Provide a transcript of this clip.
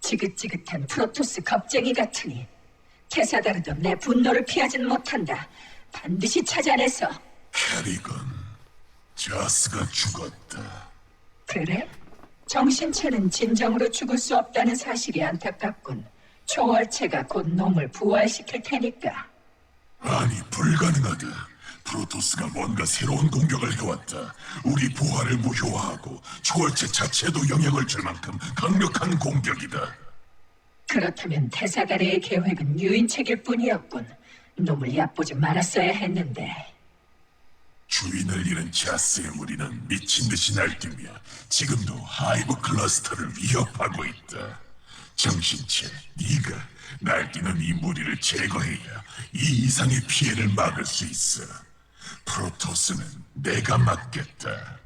지긋지긋한 프로토스 겁쟁이 같으니 테사다르도 내 분노를 피하진 못한다. 반드시 찾아내서 캐리건, 자스가 죽었다. 그래? 정신체는 진정으로 죽을 수 없다는 사실이 안타깝군. 초월체가 곧 놈을 부활시킬 테니까. 불가능하다. 프로토스가 뭔가 새로운 공격을 해왔다. 우리 부하를 무효화하고 초월체 자체도 영향을 줄 만큼 강력한 공격이다. 그렇다면 테사다르의 계획은 유인책일 뿐이었군. 놈을 얕보지 말았어야 했는데. 주인을 잃은 자스의 무리는 미친 듯이 날뛰며 지금도 하이브 클러스터를 위협하고 있다. 정신체, 네가 날뛰는 이 무리를 제거해야 이 이상의 피해를 막을 수 있어. 프로토스는 내가 맡겠다.